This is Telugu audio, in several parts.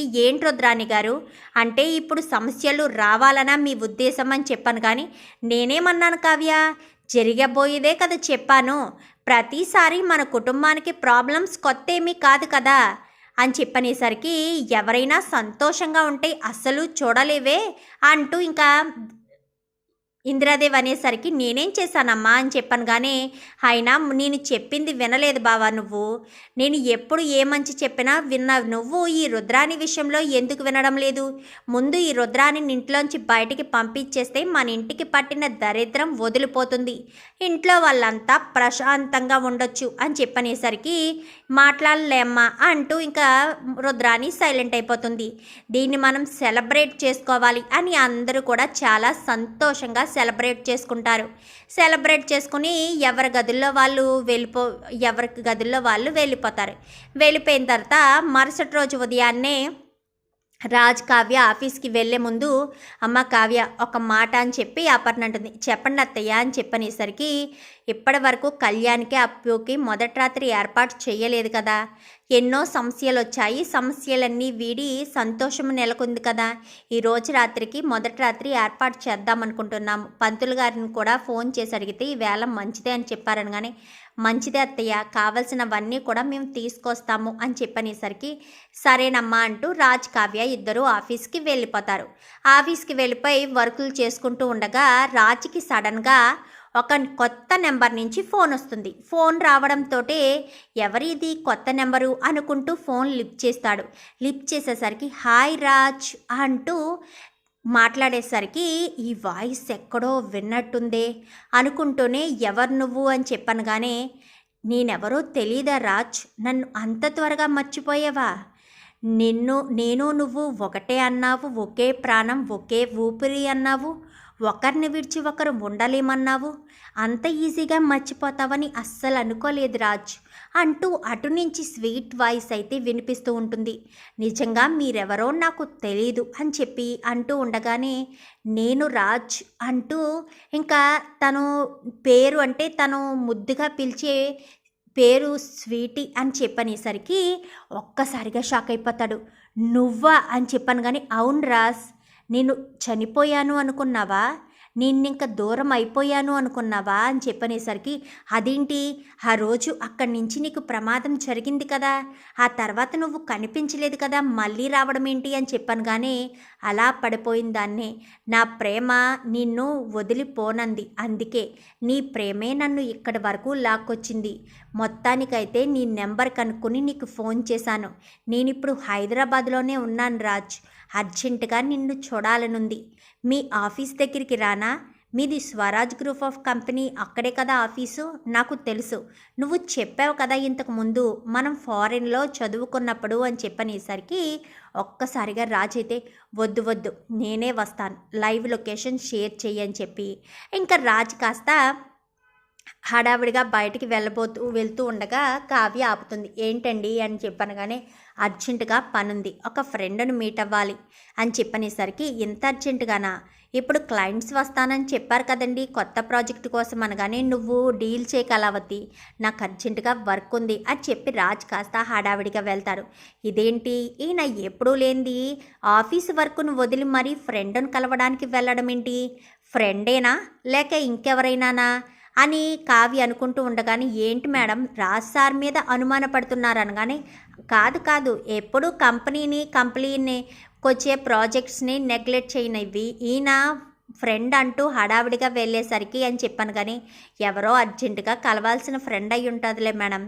ఏంటి రుద్రాణి గారు? అంటే ఇప్పుడు సమస్యలు రావాలనా మీ ఉద్దేశం అని చెప్పాను కానీ నేనేమన్నాను కావ్య? జరిగబోయేదే కదా చెప్పాను. ప్రతిసారి మన కుటుంబానికి ప్రాబ్లమ్స్ కొత్త ఏమీ కాదు కదా అని చెప్పనేసరికి ఎవరైనా సంతోషంగా ఉంటే అస్సలు చూడలేవే అంటూ ఇంకా ఇందిరాదేవి అనేసరికి నేనేం చేశానమ్మా? అని చెప్పాను కానీ అయినా నేను చెప్పింది వినలేదు బావా నువ్వు. నేను ఎప్పుడు ఏ మంచి చెప్పినా విన్నా నువ్వు ఈ రుద్రాని విషయంలో ఎందుకు వినడం లేదు? ముందు ఈ రుద్రాని ఇంట్లోంచి బయటికి పంపించేస్తే మన ఇంటికి పట్టిన దరిద్రం వదిలిపోతుంది. ఇంట్లో వాళ్ళంతా ప్రశాంతంగా ఉండొచ్చు అని చెప్పనేసరికి మాట్లాడలేమ్మా అంటూ ఇంకా రుద్రాని సైలెంట్ అయిపోతుంది. దీన్ని మనం సెలబ్రేట్ చేసుకోవాలి అని అందరూ కూడా చాలా సంతోషంగా సెలబ్రేట్ చేసుకుంటారు. సెలబ్రేట్ చేసుకుని ఎవరి గదుల్లో వాళ్ళు వెళ్ళిపో ఎవరి గదుల్లో వాళ్ళు వెళ్ళిపోతారు. వెళ్ళిపోయిన తర్వాత మరుసటి రోజు ఉదయాన్నే రాజ్ కావ్య ఆఫీస్కి వెళ్ళే ముందు అమ్మ కావ్య ఒక మాట అని చెప్పి అపర్ణ అంటుంది. చెప్పండి అత్తయ్య అని చెప్పనేసరికి ఇప్పటి వరకు కళ్యాణ్కి అప్పుకి మొదటి రాత్రి ఏర్పాటు చేయలేదు కదా. ఎన్నో సమస్యలు వచ్చాయి సమస్యలన్నీ వీడి సంతోషం నెలకొంది కదా. ఈ రోజు రాత్రికి మొదటి రాత్రి ఏర్పాటు చేద్దాం అనుకుంటున్నాము పంతులు గారిని కూడా ఫోన్ చేసి అడిగితే ఈ వేళ మంచిదే అని చెప్పారని కానీ మంచిదే అత్తయ్య కావలసినవన్నీ కూడా మేము తీసుకొస్తాము అని చెప్పనేసరికి సరేనమ్మా అంటూ రాజ్ కావ్య ఇద్దరు ఆఫీస్కి వెళ్ళిపోతారు. ఆఫీస్కి వెళ్ళిపోయి వర్కులు చేసుకుంటూ ఉండగా రాజ్కి సడన్గా ఒక కొత్త నెంబర్ నుంచి ఫోన్ వస్తుంది. ఫోన్ రావడంతో ఎవరిది కొత్త నెంబరు అనుకుంటూ ఫోన్ లిఫ్ట్ చేస్తాడు. లిఫ్ట్ చేసేసరికి హాయ్ రాజ్ అంటూ మాట్లాడేసరికి ఈ వాయిస్ ఎక్కడో విన్నట్టుందే అనుకుంటూనే ఎవరు నువ్వు అని చెప్పాను కానీ నేనెవరో తెలీదా రాజ్? నన్ను అంత త్వరగా మర్చిపోయావా? నిన్ను నేను నువ్వు ఒకటే అన్నావు ఒకే ప్రాణం ఒకే ఊపిరి అన్నావు. ఒకరిని విడిచి ఒకరు ఉండలేమన్నావు? అంత ఈజీగా మర్చిపోతావని అస్సలు అనుకోలేదు రాజ్. అంటూ అటు నుంచి స్వీట్ వాయిస్ అయితే వినిపిస్తూ ఉంటుంది. నిజంగా మీరెవరో నాకు తెలీదు అని చెప్పి అంటూ ఉండగానే నేను రాజ్ అంటూ ఇంకా తను పేరు అంటే తను ముద్దుగా పిలిచే పేరు స్వీటీ అని చెప్పనేసరికి ఒక్కసారిగా షాక్ అయిపోతాడు. నువ్వా అని చెప్పాను కానీ అవును రాజ్. నేను చనిపోయాను అనుకున్నావా? నిన్నింక దూరం అయిపోయాను అనుకున్నావా? అని చెప్పనేసరికి అదేంటి? ఆ రోజు అక్కడి నుంచి నీకు ప్రమాదం జరిగింది కదా. ఆ తర్వాత నువ్వు కనిపించలేదు కదా. మళ్ళీ రావడం ఏంటి అని చెప్పాను కానీ అలా పడిపోయిందాన్నే. నా ప్రేమ నిన్ను వదిలిపోనంది. అందుకే నీ ప్రేమే నన్ను ఇక్కడి వరకు లాక్కొచ్చింది. మొత్తానికైతే నీ నెంబర్ కనుక్కొని నీకు ఫోన్ చేశాను. నేనిప్పుడు హైదరాబాద్లోనే ఉన్నాను రాజ్. అర్జెంటుగా నిన్ను చూడాలనుంది. మీ ఆఫీస్ దగ్గరికి రానా? మీది స్వరాజ్ గ్రూప్ ఆఫ్ కంపెనీ అక్కడే కదా ఆఫీసు? నాకు తెలుసు. నువ్వు చెప్పావు కదా ఇంతకు ముందు మనం ఫారెన్లో చదువుకున్నప్పుడు అని చెప్పనేసరికి ఒక్కసారిగా రాజ్ అయితే వద్దు వద్దు నేనే వస్తాను. లైవ్ లొకేషన్ షేర్ చెయ్యని చెప్పి. ఇంకా రాజ్ కాస్త హడావిడిగా బయటికి వెళ్ళబోతూ వెళ్తూ ఉండగా కావ్య ఆపుతుంది. ఏంటండి? అని చెప్పనగానే అర్జెంటుగా పనుంది. ఒక ఫ్రెండ్ని మీట్ అవ్వాలి అని చెప్పనేసరికి ఇంత అర్జెంటుగానా? ఇప్పుడు క్లయింట్స్ వస్తానని చెప్పారు కదండి కొత్త ప్రాజెక్ట్ కోసం అనగానే నువ్వు డీల్ చేయగలవతి. నాకు అర్జెంటుగా వర్క్ ఉంది అని చెప్పి రాజ్ కాస్త హడావిడిగా వెళ్తారు. ఇదేంటి? ఈయన ఎప్పుడూ లేనిది. ఆఫీస్ వర్క్ను వదిలి మరీ ఫ్రెండ్ను కలవడానికి వెళ్ళడం ఏంటి? ఫ్రెండేనా లేక ఇంకెవరైనానా? అని కావ్య అనుకుంటూ ఉండగానే ఏంటి మేడం? రాజ్ సార్ మీద అనుమానపడుతున్నారు అనగానే కాదు కాదు ఎప్పుడు కంపెనీని కంపెనీని వచ్చే ప్రాజెక్ట్స్ని నెగ్లెక్ట్ చేయనివి ఈయన ఫ్రెండ్ అంటూ హడావిడిగా వెళ్ళేసరికి అని చెప్పాను కానీ ఎవరో అర్జెంటుగా కలవాల్సిన ఫ్రెండ్ అయి ఉంటుందిలే మేడం.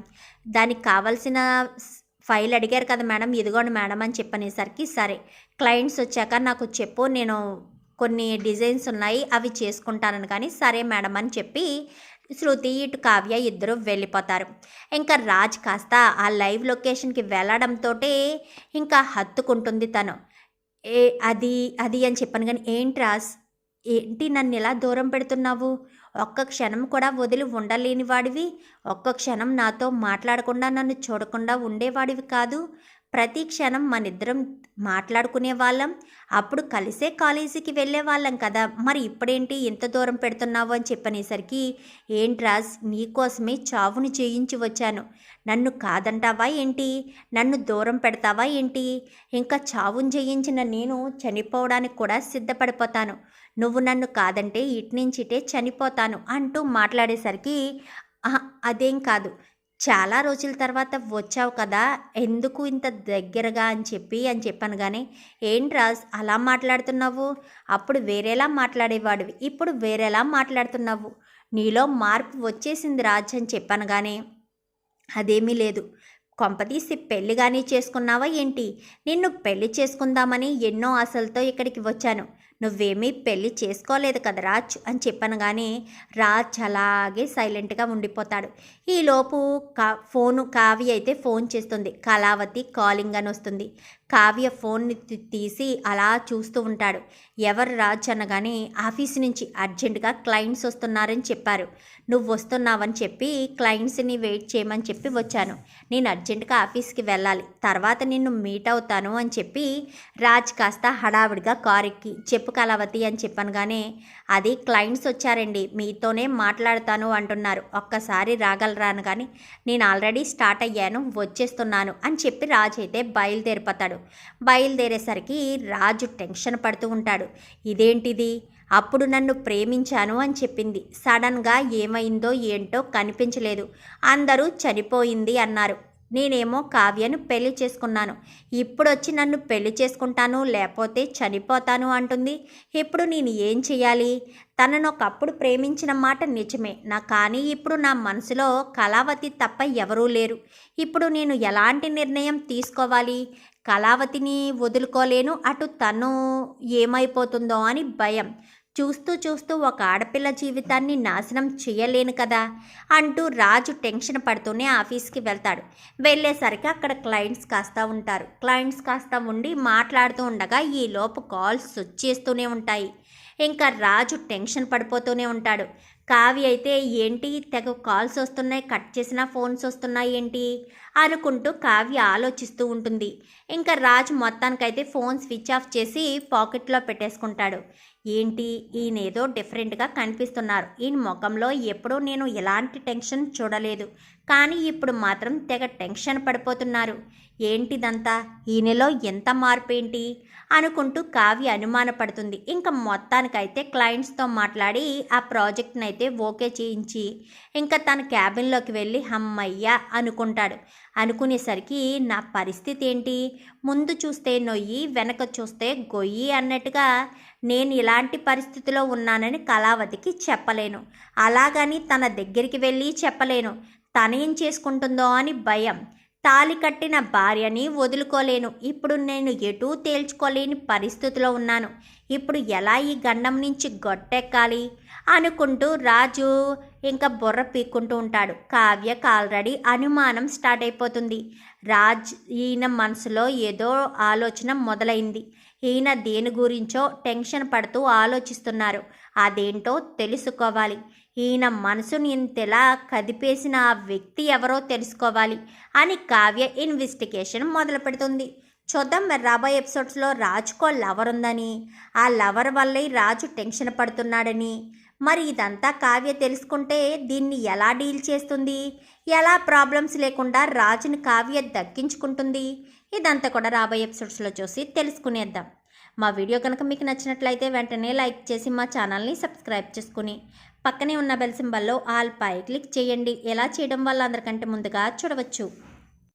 దానికి కావాల్సిన ఫైల్ అడిగారు కదా మేడం ఇదిగోండి మేడం అని చెప్పనేసరికి సరే. క్లయింట్స్ వచ్చాక నాకు చెప్పు నేను కొన్ని డిజైన్స్ ఉన్నాయి అవి చేసుకుంటానని కానీ సరే మేడం అని చెప్పి శృతి ఇటు కావ్య ఇద్దరు వెళ్ళిపోతారు. ఇంకా రాజ్ కాస్త ఆ లైవ్ లొకేషన్కి వెళ్ళడంతో ఇంకా హత్తుకుంటుంది తను. ఏ అది అది అని చెప్పాను కానీ ఏంటి రాజ్? ఏంటి నన్ను ఎలా దూరం పెడుతున్నావు? ఒక్క క్షణం కూడా వదిలి ఉండలేని వాడివి. ఒక్క క్షణం నాతో మాట్లాడకుండా నన్ను చూడకుండా ఉండేవాడివి కాదు. ప్రతి క్షణం మనిద్దరం మాట్లాడుకునే వాళ్ళం. అప్పుడు కలిసే కాలేజీకి వెళ్ళే వాళ్ళం కదా. మరి ఇప్పుడేంటి ఇంత దూరం పెడుతున్నావు అని చెప్పనేసరికి ఏంట్రాజ్ నీకోసమే చావును చేయించి వచ్చాను. నన్ను కాదంటావా ఏంటి? నన్ను దూరం పెడతావా ఏంటి? ఇంకా చావుని చేయించిన నేను చనిపోవడానికి కూడా సిద్ధపడిపోతాను. నువ్వు నన్ను కాదంటే ఇట్నుంచిటే చనిపోతాను అంటూ మాట్లాడేసరికి అదేం కాదు. చాలా రోజుల తర్వాత వచ్చావు కదా ఎందుకు ఇంత దగ్గరగా అని చెప్పి అని చెప్పాను కానీ ఏంట్రా అలా మాట్లాడుతున్నావు? అప్పుడు వేరేలా మాట్లాడేవాడివి ఇప్పుడు వేరేలా మాట్లాడుతున్నావు. నీలో మార్పు వచ్చేసింది రాజ్ అని చెప్పాను కానీ అదేమీ లేదు. కొంపతీసి పెళ్ళి కానీ చేసుకున్నావా ఏంటి? నిన్ను పెళ్ళి చేసుకుందామని ఎన్నో ఆశలతో ఇక్కడికి వచ్చాను. నువ్వేమీ పెళ్ళి చేసుకోలేదు కదా రాజ్ అని చెప్పాను కానీ రాజ్ అలాగే సైలెంట్గా ఉండిపోతాడు. ఈలోపు కా ఫోను కావ్య అయితే ఫోన్ చేస్తుంది. కళావతి కాలింగ్ అని వస్తుంది. కావ్య ఫోన్ని తీసి అలా చూస్తూ ఉంటాడు. ఎవరు రాజ్ అనగానే ఆఫీస్ నుంచి అర్జెంటుగా క్లయింట్స్ వస్తున్నారని చెప్పారు. నువ్వు వస్తున్నావని చెప్పి క్లయింట్స్ని వెయిట్ చేయమని చెప్పి వచ్చాను. నేను అర్జెంటుగా ఆఫీస్కి వెళ్ళాలి. తర్వాత నిన్ను మీట్ అవుతాను అని చెప్పి రాజ్ కాస్త హడావిడిగా కార్ ఎక్కి చెప్పు కలవతి అని చెప్పాను కానీ అది క్లయింట్స్ వచ్చారండి మీతోనే మాట్లాడతాను అంటున్నారు. ఒక్కసారి రాగలరాను కానీ నేను ఆల్రెడీ స్టార్ట్ అయ్యాను వచ్చేస్తున్నాను అని చెప్పి రాజ్ అయితే బయలుదేరిపోతాడు. బయలుదేరేసరికి రాజు టెన్షన్ పడుతూ ఉంటాడు. ఇదేంటిది? అప్పుడు నన్ను ప్రేమించాను అని చెప్పింది. సడన్గా ఏమైందో ఏంటో కనిపించలేదు. అందరూ చనిపోయింది అన్నారు. నేనేమో కావ్యను పెళ్ళి చేసుకున్నాను. ఇప్పుడు వచ్చి నన్ను పెళ్ళి చేసుకుంటాను లేకపోతే చనిపోతాను అంటుంది. ఇప్పుడు నేను ఏం చేయాలి తనను ఒకప్పుడు ప్రేమించిన మాట నిజమే. నా కానీ ఇప్పుడు నా మనసులో కళావతి తప్ప ఎవరూ లేరు. ఇప్పుడు నేను ఎలాంటి నిర్ణయం తీసుకోవాలి? కళావతిని వదులుకోలేను అటు తను ఏమైపోతుందో అని భయం. చూస్తూ చూస్తూ ఒక ఆడపిల్ల జీవితాన్ని నాశనం చేయలేను కదా? అంటూ రాజు టెన్షన్ పడుతూనే ఆఫీస్కి వెళ్తాడు. వెళ్ళేసరికి అక్కడ క్లయింట్స్ కాస్త ఉంటారు. క్లయింట్స్ కాస్త ఉండి మాట్లాడుతూ ఉండగా ఈ లోపు కాల్స్ వచ్చేస్తూనే ఉంటాయి. ఇంకా రాజు టెన్షన్ పడిపోతూనే ఉంటాడు. కావి అయితే ఏంటి? తెగ కాల్స్ వస్తున్నాయి కట్ చేసిన ఫోన్స్ వస్తున్నాయి ఏంటి? అనుకుంటూ కావ్య ఆలోచిస్తూ ఉంటుంది. ఇంకా రాజు మొత్తానికైతే ఫోన్ స్విచ్ ఆఫ్ చేసి పాకెట్లో పెట్టేసుకుంటాడు. ఏంటి? ఈయన ఏదో డిఫరెంట్గా కనిపిస్తున్నారు. ఈయన ముఖంలో ఎప్పుడూ నేను ఎలాంటి టెన్షన్ చూడలేదు. కానీ ఇప్పుడు మాత్రం తెగ టెన్షన్ పడిపోతున్నారు. ఏంటిదంతా? ఈయనలో ఎంత మార్పు ఏంటి? అనుకుంటూ కావ్య అనుమానపడుతుంది. ఇంకా మొత్తానికైతే క్లయింట్స్తో మాట్లాడి ఆ ప్రాజెక్ట్ని అయితే ఓకే చేయించి ఇంకా తన క్యాబిన్లోకి వెళ్ళి హమ్మయ్య అనుకుంటాడు. అనుకునేసరికి నా పరిస్థితి ఏంటి ముందు చూస్తే నొయ్యి వెనక చూస్తే గొయ్యి అన్నట్టుగా నేను ఇలాంటి పరిస్థితిలో ఉన్నానని కళావతికి చెప్పలేను. అలాగని తన దగ్గరికి వెళ్ళి చెప్పలేను. తనేం చేసుకుంటుందో అని భయం. తాలి కట్టిన భార్యని వదులుకోలేను. ఇప్పుడు నేను ఎటూ తేల్చుకోలేని పరిస్థితిలో ఉన్నాను. ఇప్పుడు ఎలా ఈ గండం నుంచి గొట్టెక్కాలి? అనుకుంటూ రాజు ఇంకా బుర్ర పీక్కుంటూ ఉంటాడు. కావ్యకు ఆల్రెడీ అనుమానం స్టార్ట్ అయిపోతుంది. రాజ్ ఈయన మనసులో ఏదో ఆలోచన మొదలైంది. ఈయన దేని గురించో టెన్షన్ పడుతూ ఆలోచిస్తున్నారు. అదేంటో తెలుసుకోవాలి. ఈయన మనసుని ఇంతలా కదిపేసిన ఆ వ్యక్తి ఎవరో తెలుసుకోవాలి అని కావ్య ఇన్వెస్టిగేషన్ మొదలు పెడుతుంది. చూద్దాం మరి రాబోయే ఎపిసోడ్స్లో రాజుకో లవర్ ఉందని ఆ లవర్ వల్లే రాజు టెన్షన్ పడుతున్నాడని. మరి ఇదంతా కావ్య తెలుసుకుంటే దీన్ని ఎలా డీల్ చేస్తుంది? ఎలా ప్రాబ్లమ్స్ లేకుండా రాజుని కావ్య దక్కించుకుంటుంది? ఇదంతా కూడా రాబోయే ఎపిసోడ్స్లో చూసి తెలుసుకునేద్దాం. మా వీడియో కనుక మీకు నచ్చినట్లయితే వెంటనే లైక్ చేసి మా ఛానల్ని సబ్స్క్రైబ్ చేసుకుని పక్కనే ఉన్న బెల్ సింబల్లో ఆల్ పై క్లిక్ చేయండి. ఎలా చేయడం వల్ల అందరికంటే ముందుగా చూడవచ్చు.